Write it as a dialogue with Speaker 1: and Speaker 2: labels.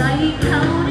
Speaker 1: ล่เขา